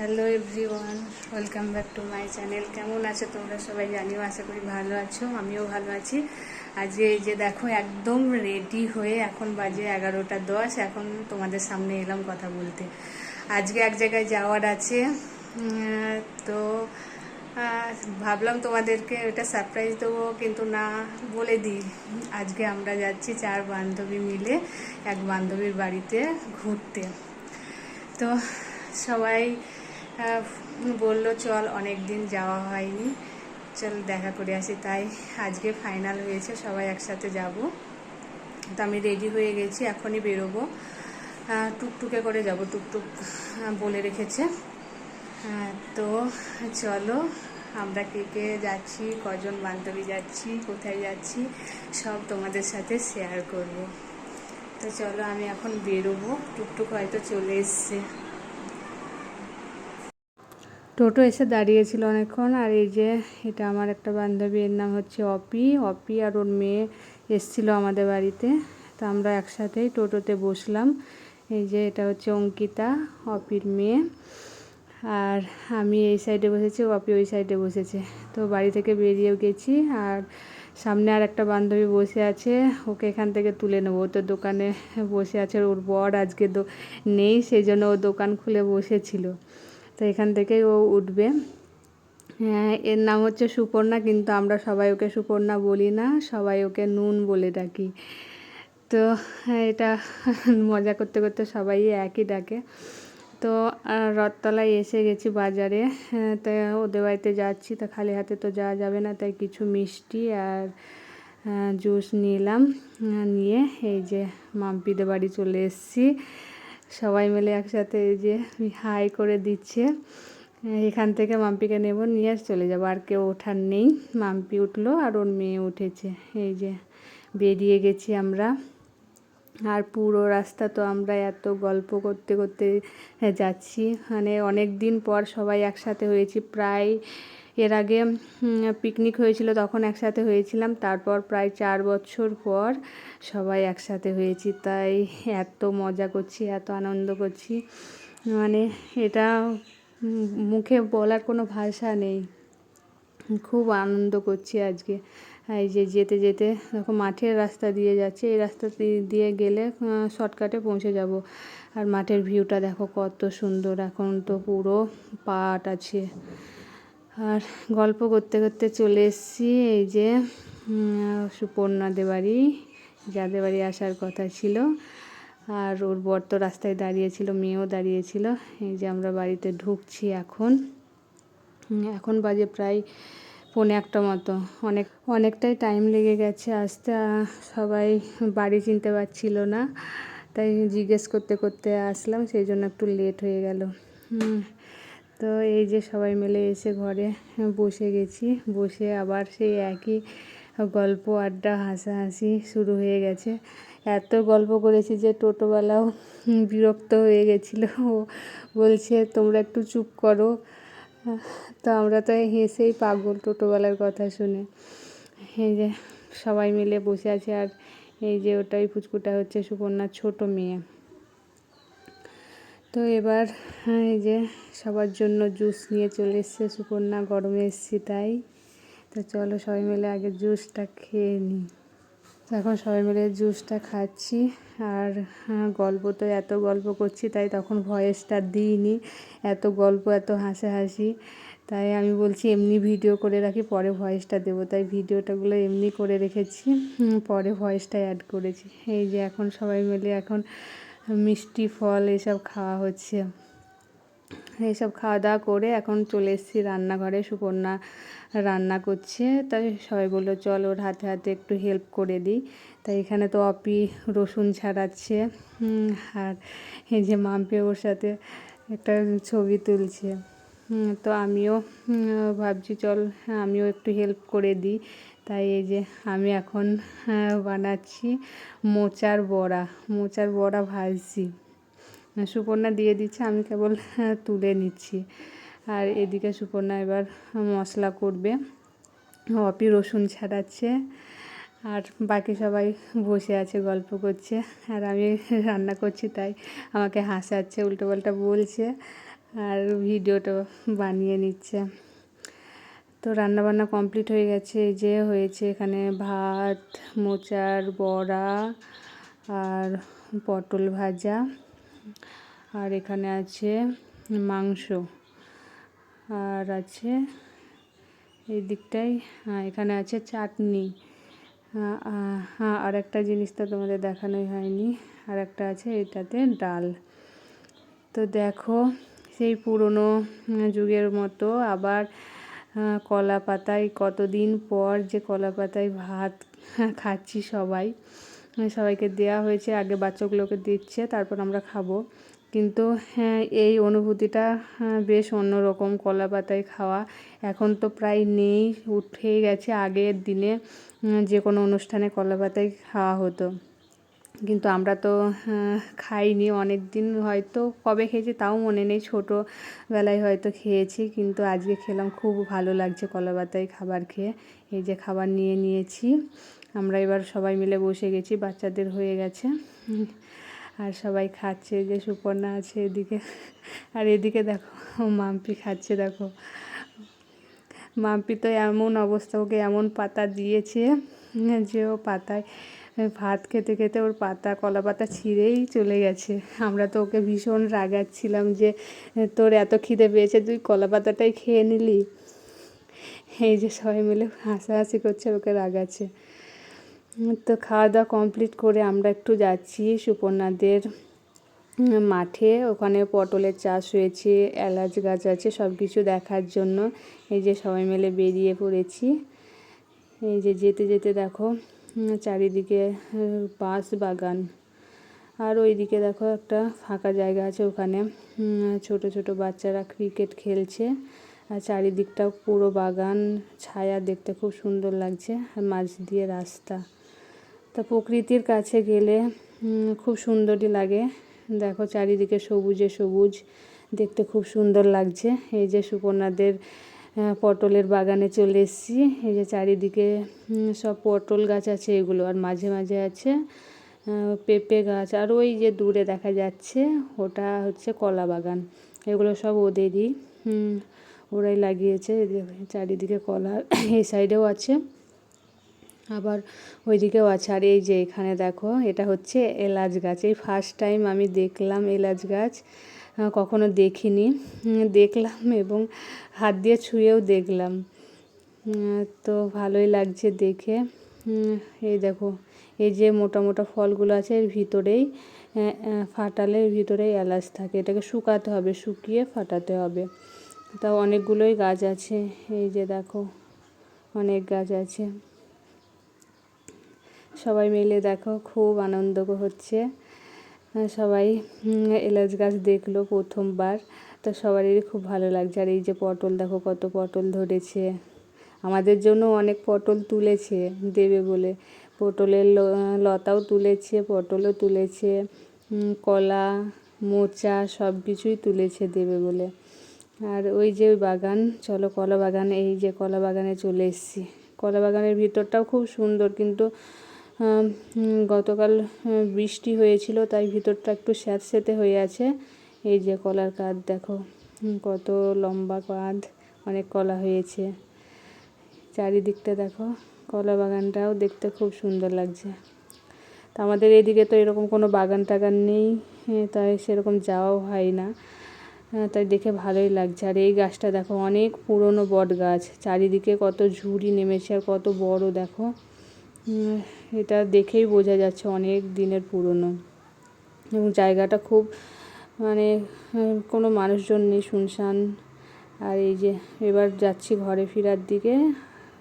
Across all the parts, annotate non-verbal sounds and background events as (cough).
Hello everyone, welcome back to my channel. কেমন আছো তোমরা সবাই? জানিও, আশা করি ভালো আছো, আমিও ভালো আছি। আজকে এই যে দেখো, একদম রেডি হয়ে এখন বাজে এগারোটা দশ, এখন তোমাদের সামনে এলাম কথা বলতে। আজকে এক জায়গায় যাওয়ার আছে তো ভাবলাম তোমাদেরকে ওটা সারপ্রাইজ দেবো, কিন্তু না, বলে দিই। আজকে আমরা যাচ্ছি চার বান্ধবী মিলে এক বান্ধবীর বাড়িতে ঘুরতে। তো সবাই বলল, চল অনেক দিন যাওয়া হয়নি। চল, দেখা করে আসি। তাই আজকে ফাইনাল হয়েছে, সবাই একসাথে যাব। তো আমি রেডি হয়ে গেছি, এখনই বেরোবো। টুকটুকে করে যাব, টুকটুক বলে রেখেছে। তো চলো, আমরা কে কে যাচ্ছি, কজন বান্ধবী যাচ্ছি, কোথায় যাচ্ছি, সব তোমাদের সাথে শেয়ার করব। তো চলো, আমি এখন বেরোবো। টুকটুক হয়তো চলে এসছে। টোটো এসে দাঁড়িয়েছিল অনেকক্ষণ, আর এই যে এটা আমার একটা বান্ধবী এর নাম হচ্ছে অপি। অপি আর ওর মেয়ে এসছিল আমাদের বাড়িতে। তো আমরা একসাথেই টোটোতে বসলাম। এই যে এটা হচ্ছে অঙ্কিতা, অপির মেয়ে। আর আমি এই সাইডে বসেছি অপি ওই সাইডে বসেছে। তো বাড়ি থেকে বেরিয়েও গেছি, আর সামনে আর একটা বান্ধবী বসে আছে, ওকে এখান থেকে তুলে নেব। ও তো দোকানে বসে আছে, ওর বর আজকে নেই সেই জন্য ও দোকান খুলে বসেছিল। তো এখান থেকেই ও উঠবে। হ্যাঁ এর নাম হচ্ছে সুপর্ণা কিন্তু আমরা সবাই ওকে সুপর্ণা বলি না সবাই ওকে নুন বলে ডাকি। তো হ্যাঁ, এটা মজা করতে করতে সবাই একই ডাকে। তো রথতলায় এসে গেছি বাজারে। হ্যাঁ, তো ওদের বাড়িতে যাচ্ছি তো খালি হাতে তো যাওয়া যাবে না তাই কিছু মিষ্টি আর জুস নিলাম নিয়ে এই যে মাম্পিদের বাড়ি চলে এসেছি। সবাই মিলে একসাথে এই যে হাই করে দিচ্ছে। এখান থেকে মাম্পিকে নেব, নিয়ে চলে যাব। আর কেউ ওঠার নেই। মাম্পি উঠল আর ওর মেয়ে উঠেছে। এই যে বেরিয়ে গেছি আমরা। আর পুরো রাস্তা তো আমরা এত গল্প করতে করতে যাচ্ছি। মানে অনেক দিন পর সবাই একসাথে হয়েছি। প্রায় এর আগে পিকনিক হয়েছিল তখন একসাথে হয়েছিলাম। তারপর প্রায় চার বছর পর সবাই একসাথে হয়েছি। তাই এত মজা করছি, এত আনন্দ করছি। মানে এটা মুখে বলার কোনো ভাষা নেই। খুব আনন্দ করছি আজকে। এই যে যেতে যেতে দেখো মাঠের রাস্তা দিয়ে যাচ্ছে। এই রাস্তা দিয়ে গেলে শর্টকাটে পৌঁছে যাব। আর মাঠের ভিউটা দেখো কত সুন্দর। এখন তো পুরো পাট আছে। আর গল্প করতে করতে চলে এসেছি এই যে সুপর্ণাদের বাড়ি যাদের বাড়ি আসার কথা ছিল। আর ওর বর তো রাস্তায় দাঁড়িয়েছিল মেয়েও দাঁড়িয়েছিল এই যে আমরা বাড়িতে ঢুকছি এখন। এখন বাজে প্রায় পৌনে একটা মতো। অনেক অনেকটাই টাইম লেগে গেছে আসতে। সবাই বাড়ি চিনতে পারছিল না। তাই জিজ্ঞেস করতে করতে আসলাম সেই জন্য একটু লেট হয়ে গেল। হুম, তো এই যে সবাই মিলে এসে ঘরে বসে গেছি। বসে আবার সেই একই গল্প, আড্ডা, হাসাহাসি শুরু হয়ে গেছে। এত গল্প করেছি যে টোটোওয়ালাও বিরক্ত হয়ে গেছিল। ও বলছে, তোমরা একটু চুপ করো। তো আমরা তো হেসেই পাগল টোটোওয়ালার কথা শুনে। এই যে সবাই মিলে বসে আছে আর এই যে ওটাই ফুচকুটা হচ্ছে সুপর্ণার ছোট মেয়ে। তো এবার হ্যাঁ, এই যে সবার জন্য জুস নিয়ে চলে এসছে। সুকন্যা গরমে এসছি তাই। তো চলো সবাই মিলে আগে জুসটা খেয়ে নিই এখন সবাই মিলে জুসটা খাচ্ছি। আর হ্যাঁ, গল্প তো এত গল্প করছি তাই তখন ভয়েসটা দিইনি। এত গল্প এত হাসাহাসি। তাই আমি বলছি এমনি ভিডিও করে রাখি পরে ভয়েসটা দেবো। তাই ভিডিওটাগুলো এমনি করে রেখেছি। পরে ভয়েসটা অ্যাড করেছি। এই যে এখন সবাই মিলে এখন মিষ্টি ফল এসব খাওয়া হচ্ছে। এইসব খাওয়া দাওয়া করে এখন চলে এসেছি রান্নাঘরে। সুপর্ণা রান্না করছে। তাই সবাই বলল, চল ওর হাতে হাতে একটু হেল্প করে দিই। তাই এখানে তো অপি রসুন ছাড়াচ্ছে। আর এই যে মাম্পে ওর সাথে একটা ছবি তুলছে। তো আমিও ভাবছি, চল আমিও একটু হেল্প করে দিই। তাই এই যে আমি এখন হ্যাঁ, বানাচ্ছি মোচার বড়া মোচার বড়া ভাজছি। সুপর্ণা দিয়ে দিচ্ছে আমি কেবল হ্যাঁ, তুলে নিচ্ছি। আর এদিকে সুপর্ণা এবার মশলা করবে। অপি রসুন ছাড়াচ্ছে আর বাকি সবাই বসে আছে গল্প করছে। আর আমি রান্না করছি তাই আমাকে হাসাচ্ছে উল্টোপাল্টা বলছে আর ভিডিওটা বানিয়ে নিচ্ছে। তো রান্নাবান্না কমপ্লিট হয়ে গেছে। যে হয়েছে এখানে ভাত, মোচার, বড়া আর পটল ভাজা। আর এখানে আছে মাংস। আর আছে এই দিকটাই এখানে আছে চাটনি। হ্যাঁ আর একটা জিনিস তো তোমাদের দেখানোই হয়নি। আর একটা আছে এটাতে ডাল। তো দেখো সেই পুরনো যুগের মতো আবার কলা পাতায় কতদিন পর যে কলা পাতায় ভাত খাচ্ছি সবাই। সবাইকে দেওয়া হয়েছে আগে বাচ্চাগুলোকে দিচ্ছে তারপর আমরা খাব। কিন্তু হ্যাঁ এই অনুভূতিটা হ্যাঁ, বেশ অন্যরকম কলা পাতায় খাওয়া। এখন তো প্রায় নেই উঠেই গেছে আগের দিনে যে কোনো অনুষ্ঠানে কলা পাতায় খাওয়া হতো। কিন্তু আমরা তো খাইনি অনেক দিন হয়তো। কবে খেয়েছি তাও মনে নেই। ছোটোবেলায় হয়তো খেয়েছি, কিন্তু আজকে খেলাম। খুব ভালো লাগছে কলা পাতায় খাবার খেয়ে। এই যে খাবার নিয়ে নিয়েছি। আমরা এবার সবাই মিলে বসে গেছি, বাচ্চাদের হয়ে গেছে। আর সবাই খাচ্ছে যে সুপর্ণা আছে এদিকে। আর এদিকে দেখো, মাম্পি খাচ্ছে দেখো। মাম্পি তো এমন অবস্থা, ওকে এমন পাতা দিয়েছে যে ও পাতায় ভাত খেতে খেতে ওর পাতা, কলা পাতা ছিঁড়েই চলে গেছে। আমরা তো ওকে ভীষণ রাগাচ্ছিলাম যে, তোর এত খিদে পেয়েছে, তুই কলা পাতাটাই খেয়ে নিলি? এই যে সবাই মিলে হাসাহাসি করছে, ওকে রাগাচ্ছে। তো খাওয়া দাওয়া কমপ্লিট করে আমরা একটু যাচ্ছি সুপর্ণাদের মাঠে। ওখানে পটলের চাষ হয়েছে, এলাচ গাছ আছে সব কিছু দেখার জন্য। এই যে সবাই মিলে বেরিয়ে পড়েছি। এই যে যেতে যেতে দেখো চারিদিকে বাঁশ বাগান। আর ওইদিকে দেখো একটা ফাঁকা জায়গা আছে ওখানে। ছোট ছোট বাচ্চারা ক্রিকেট খেলছে। আর চারিদিকটাও পুরো বাগান, ছায়া দেখতে খুব সুন্দর লাগছে। আর মাঝ দিয়ে রাস্তা। তা প্রকৃতির কাছে গেলে খুব সুন্দরই লাগে। দেখো চারিদিকে সবুজে সবুজ, দেখতে খুব সুন্দর লাগছে। এই যে সুপর্ণাদের পটলের বাগানে চলে এসেছি। এই যে চারিদিকে সব পটল গাছ আছে, এগুলো আর মাঝে মাঝে আছে পেঁপে গাছ, আর ওই যে দূরে দেখা যাচ্ছে, ওটা হচ্ছে কলা বাগান। এগুলো সব ওদেরই ওরাই লাগিয়েছে চারিদিকে কলা (coughs) এই সাইডেও আছে, আবার ওইদিকেও আছে। আর এই যে এখানে দেখো, এটা হচ্ছে এলাচ গাছ। এই ফার্স্ট টাইম আমি দেখলাম এলাচ গাছ। কখনো দেখিনি। দেখলাম এবং হাত দিয়ে ছুঁয়েও দেখলাম। তো ভালোই লাগছে দেখে। এই দেখো, এই যে মোটা মোটা ফলগুলো আছে, এর ভিতরেই ফাটালে ভিতরেই এলাচ থাকে। এটাকে শুকাতে হবে, শুকিয়ে ফাটাতে হবে। তা অনেকগুলোই গাছ আছে। এই যে দেখো, অনেক গাছ আছে। সবাই মিলে দেখো, খুব আনন্দ হচ্ছে। সবাই এলাচ গাছ দেখল প্রথমবার। তো সবারই খুব ভালো লাগছে। আর এই যে পটল, দেখো কত পটল ধরেছে। আমাদের জন্য অনেক পটল তুলেছে দেবে বলে। পটলের লতাও তুলেছে, পটলও তুলেছে কলা, মোচা সব কিছুই তুলেছে দেবে বলে। আর ওই যে বাগান, চলো কলা বাগান, এই যে কলা বাগানে চলে এসেছি। কলা বাগানের ভিতরটাও খুব সুন্দর, কিন্তু গতকাল বৃষ্টি হয়েছিল, তাই ভিতরটা একটু স্যাঁতস্যাঁতে হয়ে আছে। এই যে কলার কাঁধ, দেখো কত লম্বা কাঁধ, অনেক কলা হয়েছে। চারিদিকটা দেখো, কলা বাগানটাও দেখতে খুব সুন্দর লাগছে। তা আমাদের এদিকে তো এরকম কোনো বাগান টাগান নেই তাই সেরকম যাওয়াও হয় না। তাই দেখে ভালোই লাগছে। আর এই গাছটা দেখো, অনেক পুরনো বট গাছ চারিদিকে কত ঝুড়ি নেমেছে আর কত বড়, দেখো। এটা দেখেই বোঝা যাচ্ছে অনেক দিনের পুরনো। এবং জায়গাটা খুব মানে কোনো মানুষজন নেই, শুনশান। আর এই যে, এবার যাচ্ছি ঘরে ফেরার দিকে।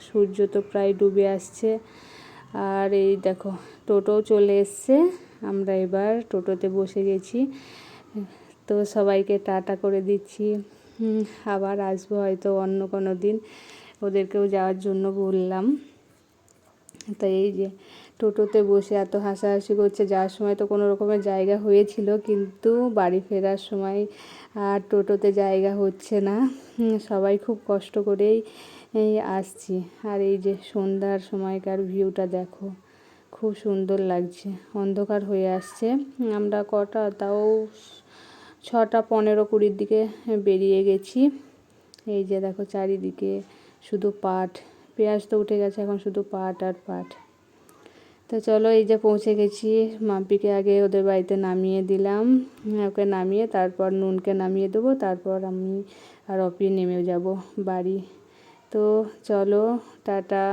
সূর্য তো প্রায় ডুবে আসছে। আর এই দেখো, টোটোও চলে এসছে। আমরা এবার টোটোতে বসে গেছি। তো সবাইকে টাটা করে দিচ্ছি। আবার আসব হয়তো অন্য কোনো দিন। ওদেরকেও যাওয়ার জন্য বললাম। তাই এই যে টোটোতে বসে এত হাসাহাসি করছে, যাওয়ার সময় তো কোনো রকমের জায়গা হয়েছিল, কিন্তু বাড়ি ফেরার সময় আর টোটোতে জায়গা হচ্ছে না। সবাই খুব কষ্ট করেই আসছি। আর এই যে সন্ধ্যার সময়কার ভিউটা দেখো, খুব সুন্দর লাগছে, অন্ধকার হয়ে আসছে। আমরা কটা, তাও ছটা পনেরো কুড়ির দিকে বেরিয়ে গেছি। এই যে দেখো চারিদিকে শুধু পাট পেঁয়াজ তো উঠে গেছে, এখন শুধু পাট আর পাট। তো চলো এই যে পৌঁছে গেছি, মাম্পিকে আগে ওদের বাড়িতে নামিয়ে দিলাম। ওকে নামিয়ে তারপর নুনকে নামিয়ে দেবো, তারপর আমি আর অপি নেমে যাব বাড়ি। তো চলো, টাটা।